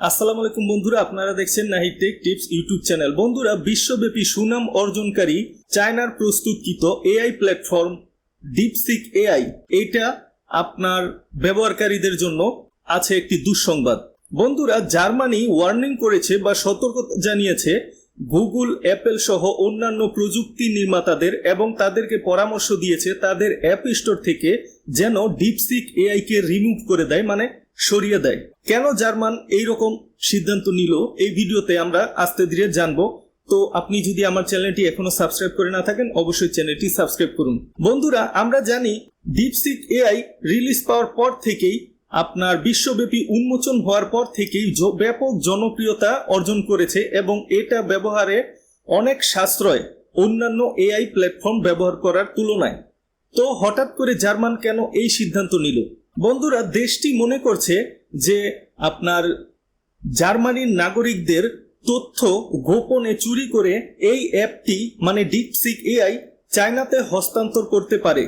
আসসালামু আলাইকুম বন্ধুরা, আপনারা দেখছেন নাহি টেক টিপস ইউটিউব চ্যানেল। বন্ধুরা, বিশ্বব্যাপী সুনাম অর্জনকারী চায়নার প্রস্তুতকৃত এআই প্ল্যাটফর্ম ডিপসিক এআই। এটা আপনার ব্যবহারকারীদের জন্য আছে একটি দুঃসংবাদ। বন্ধুরা, জার্মানি ওয়ার্নিং করেছে বা সতর্ক জানিয়েছে গুগল, অ্যাপেল সহ অন্যান্য প্রযুক্তি নির্মাতাদের এবং তাদেরকে পরামর্শ দিয়েছে তাদের অ্যাপ স্টোর থেকে যেন ডিপসিক এআই কে রিমুভ করে দেয় মানে সরিয়ে দেয়। কেন জার্মান এই রকম সিদ্ধান্ত নিল? এই ভিডিওতে আমরা আস্তে ধীরে জানব। তো আপনি যদি আমার চ্যানেলটি এখনও সাবস্ক্রাইব করে না থাকেন, অবশ্যই চ্যানেলটি সাবস্ক্রাইব করুন। বন্ধুরা, আমরা জানি ডিপসিক এআই রিলিজ পাওয়ার পর থেকেই আপনার বিশ্বব্যাপী উন্মোচন হওয়ার পর থেকেই ব্যাপক জনপ্রিয়তা অর্জন করেছে এবং এটা ব্যবহারে অনেক সাশ্রয় অন্যান্য এআই প্ল্যাটফর্ম ব্যবহার করার তুলনায়। তো হঠাৎ করে জার্মান কেন এই সিদ্ধান্ত নিল? বন্ধুরা, দেশটি মনে করছে যে আপনার জার্মানির নাগরিকদের তথ্য গোপনে চুরি করে এই অ্যাপটি মানে ডিপসিক এআই, চায়নাতে হস্তান্তর করতে পারে।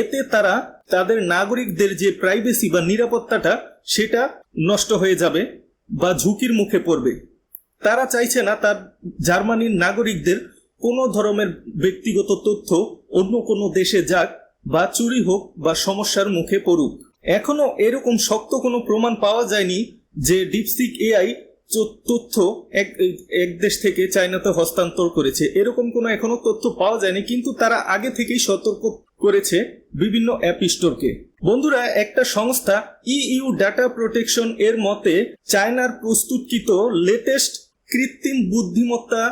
এতে তারা তাদের নাগরিকদের যে প্রাইভেসি বা নিরাপত্তাটা, সেটা নষ্ট হয়ে যাবে বা ঝুঁকির মুখে পড়বে। তারা চাইছে না তার জার্মানির নাগরিকদের কোনো ধরনের ব্যক্তিগত তথ্য অন্য কোনো দেশে যাক বা চুরি হোক বা সমস্যার মুখে পড়ুক। এখনও এরকম শক্ত কোনো প্রমাণ পাওয়া যায়নি যে ডিপসিক এআই তথ্য এক এক দেশ থেকে চায়নাতে হস্তান্তর করেছে। এরকম কোনো এখনও তথ্য পাওয়া যায়নি, কিন্তু তারা আগে থেকেই সতর্ক করেছে বিভিন্ন অ্যাপ স্টোরকে। বন্ধুরা, একটা সংস্থা ইইউ ডাটা প্রোটেকশন এর মতে চায়নার প্রস্তুতকৃত লেটেস্ট কৃত্রিম বুদ্ধিমত্তা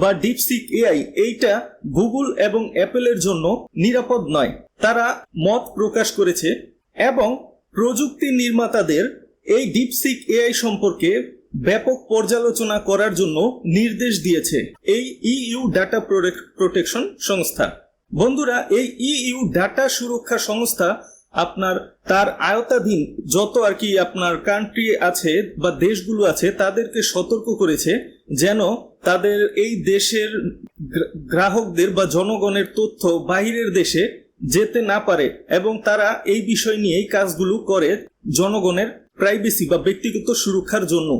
বা ডিপসিক এআই এইটা গুগল এবং অ্যাপেলের জন্য নিরাপদ নয়। তারা মত প্রকাশ করেছে এবং প্রযুক্তি নির্মাতাদের এই ডিপসিক এআই সম্পর্কে ব্যাপক পর্যালোচনা করার জন্য নির্দেশ দিয়েছে এই ইইউ ডাটা প্রোটেকশন সংস্থা। বন্ধুরা, এই ইইউ ডাটা সুরক্ষা সংস্থা আপনার তার আয়তাধীন যত আর কি আপনার কান্ট্রি আছে বা দেশগুলো আছে, তাদেরকে সতর্ক করেছে যেন তাদের এই দেশের গ্রাহকদের বা জনগণের তথ্য বাহিরের দেশে যেতে না পারে এবং তারা এই বিষয় নিয়েই কাজগুলো করে জনগণের প্রাইভেসি বা ব্যক্তিগত সুরক্ষার জন্য।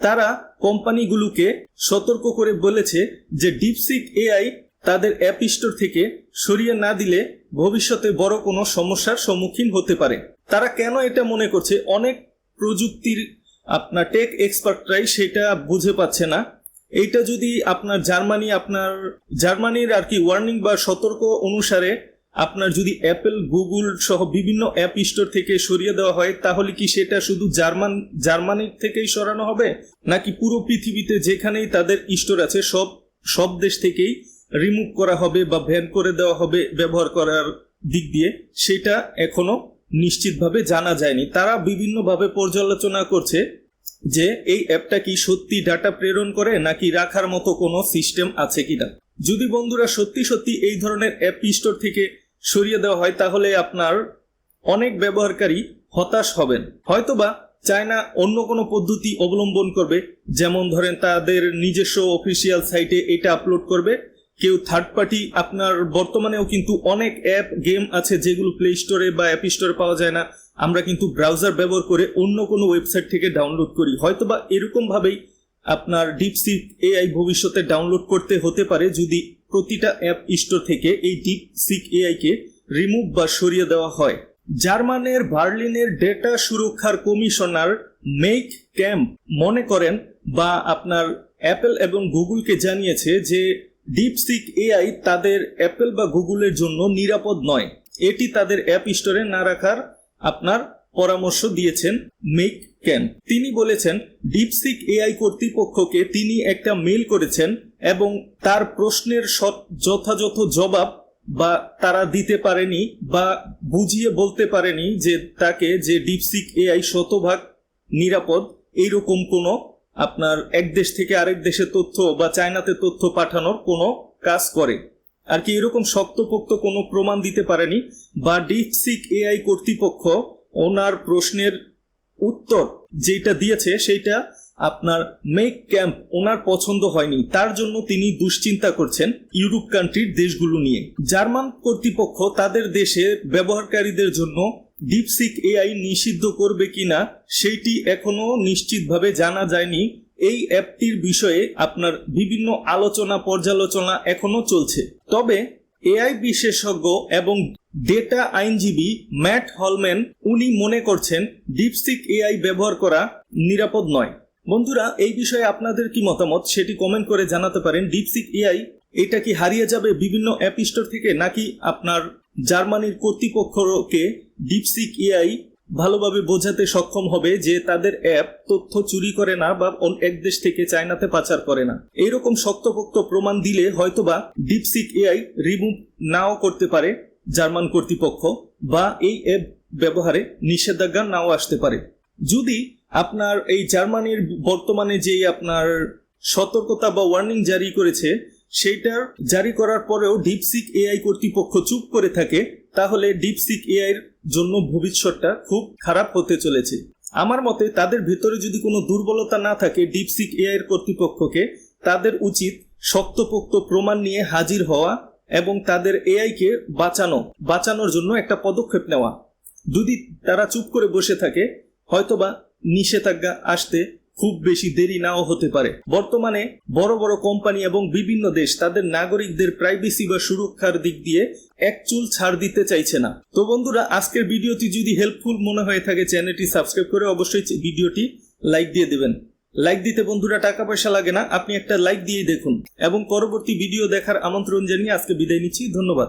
তারা কোম্পানিগুলোকে সতর্ক করে বলেছে যে ডিপসিক এআই তাদের অ্যাপ স্টোর থেকে সরিয়ে না দিলে ভবিষ্যতে বড় কোনো সমস্যার সম্মুখীন হতে পারে। তারা কেন এটা মনে করছে? অনেক প্রযুক্তির আপনার টেক এক্সপার্টরাই সেটা বুঝে পাচ্ছে না। এইটা যদি আপনার জার্মানি, আপনার জার্মানির আর কি ওয়ার্নিং বা সতর্ক অনুসারে আপনার যদি অ্যাপেল গুগল সহ বিভিন্ন অ্যাপ স্টোর থেকে সরিয়ে দেওয়া হয়, তাহলে কি সেটা শুধু জার্মান, জার্মানির থেকেই সরানো হবে? নাকি পুরো পৃথিবীতে যেখানেই তাদের স্টোর আছে, সব সব দেশ থেকেই রিমুভ করা হবে বা ব্যান করে দেওয়া হবে ব্যবহার করার দিক দিয়ে, সেটা এখনও নিশ্চিতভাবে জানা যায়নি। তারা বিভিন্নভাবে পর্যালোচনা করছে যে এই অ্যাপটা কি সত্যি ডাটা প্রেরণ করে নাকি রাখার মতো কোনো সিস্টেম আছে কিনা। যদি বন্ধুরা সত্যি সত্যি এই ধরনের অ্যাপ স্টোর থেকে সরিয়ে দেওয়া হয়, তাহলে আপনার অনেক ব্যবহারকারী হতাশ হবেন। হয়তোবা চায়না অন্য কোনো পদ্ধতি অবলম্বন করবে, যেমন ধরেন তাদের নিজস্ব অফিসিয়াল সাইটে এটা আপলোড করবে কেউ থার্ড পার্টি আপনার বর্তমানেও কিন্তু অনেক অ্যাপ গেম আছে যেগুলো প্লে স্টোরে বা অ্যাপ স্টোরে পাওয়া যায় না। আমরা কিন্তু ব্রাউজার ব্যবহার করে অন্য কোনো ওয়েবসাইট থেকে ডাউনলোড করি। হয়তোবা এরকম ভাবেই আপনার ডিপসিক এআই ভবিষ্যতে ডাউনলোড করতে হতে পারে যদি প্রতিটা অ্যাপ স্টোর থেকে এই ডিপসিক এআই কে রিমুভ বা সরিয়ে দেওয়া হয়। জার্মানের বার্লিনের ডেটা সুরক্ষার কমিশনার মেক ক্যাম্প মনে করেন বা আপনার অ্যাপেল এবং গুগলকে জানিয়েছে যে ডিপসিক এআই তাদের অ্যাপেল বা গুগলের জন্য নিরাপদ নয়। এটি তাদের অ্যাপ স্টোরে না রাখার আপনার পরামর্শ দিয়েছেন মেক ক্যান তিনি বলেছেন ডিপসিক এআই কর্তৃপক্ষকে তিনি একটা মেল করেছেন এবং তার প্রশ্নের যথাযথ জবাব বা তারা দিতে পারেনি বা বুঝিয়ে বলতে পারেনি যে তাকে যে ডিপসিক এআই শতভাগ নিরাপদ, এইরকম কোনো আপনার এক দেশ থেকে আরেক দেশে তথ্য বা চায়নাতে তথ্য পাঠানোর কোনো কাজ করে। আর কি এরকম শক্তপোক্ত কোনো প্রমাণ দিতে পারেনি? বা ডিপসিক এআই কর্তৃপক্ষ ওনার প্রশ্নের উত্তর যেটা দিয়েছে সেইটা আপনার মেক ক্যাম্প ওনার পছন্দ হয়নি। তার জন্য তিনি দুশ্চিন্তা করছেন ইউরোপ কান্ট্রির দেশগুলো নিয়ে। জার্মান কর্তৃপক্ষ তাদের দেশে ব্যবহারকারীদের জন্য ডিপসিক এআই নিষিদ্ধ করবে কিনা, সেইটি এখনও নিশ্চিতভাবে জানা যায়নি। এই অ্যাপটির বিষয়ে আপনার বিভিন্ন আলোচনা, পর্যালোচনা এখনও চলছে। তবে এআই বিশেষজ্ঞ এবং ডেটা আইনজীবী ম্যাট হলম্যান, উনি মনে করছেন ডিপসিক এআই ব্যবহার করা নিরাপদ নয়। বন্ধুরা, এই বিষয়ে আপনাদের কি মতামত সেটি কমেন্ট করে জানাতে পারেন। ডিপসিক এআই এটা কি হারিয়ে যাবে বিভিন্ন অ্যাপ স্টোর থেকে, নাকি আপনার জার্মানির কর্তৃপক্ষকে ডিপসিক এআই ভালোভাবে বোঝাতে সক্ষম হবে যে তাদের অ্যাপ তথ্য চুরি করে না বা এক দেশ থেকে চায়নাতে পাচার করে না। এইরকম শক্তপোক্ত প্রমাণ দিলে হয়তোবা ডিপসিক এআই রিমুভ নাও করতে পারে জার্মান কর্তৃপক্ষ বা এই অ্যাপ ব্যবহারে নিষেধাজ্ঞা নাও আসতে পারে। যদি আপনার এই জার্মানির বর্তমানে যে আপনার সতর্কতা বা ওয়ার্নিং জারি করেছে সেইটার জারি করার পরেও ডিপসিক এআই কর্তৃপক্ষ চুপ করে থাকে তাহলে ডিপসিক এআই এর জন্য ভবিষ্যৎটা খুব খারাপ হতে চলেছে। আমার মতে তাদের ভেতরে যদি কোনো দুর্বলতা না থাকে ডিপসিক এআই এর কর্তৃপক্ষকে, তাদের উচিত শক্তপোক্ত প্রমাণ নিয়ে হাজির হওয়া এবং তাদের এআই কে বাঁচানো, বাঁচানোর জন্য একটা পদক্ষেপ নেওয়া। যদি তারা চুপ করে বসে থাকে, হয়তোবা নিষেধাজ্ঞা আসতে খুব বেশি দেরি নাও হতে পারে। বর্তমানে বড় বড় কোম্পানি এবং বিভিন্ন দেশ তাদের নাগরিকদের প্রাইভেসি বা সুরক্ষার দিক দিয়ে এক চুল ছাড় দিতে চাইছে না। তো বন্ধুরা, আজকের ভিডিওটি যদি হেল্পফুল মনে হয়ে থাকে চ্যানেলটি সাবস্ক্রাইব করে অবশ্যই ভিডিওটি লাইক দিয়ে দেবেন। লাইক দিতে বন্ধুরা টাকা পয়সা লাগে না, আপনি একটা লাইক দিয়েই দেখুন। এবং পরবর্তী ভিডিও দেখার আমন্ত্রণ জানিয়ে আজকে বিদায় নিচ্ছি, ধন্যবাদ।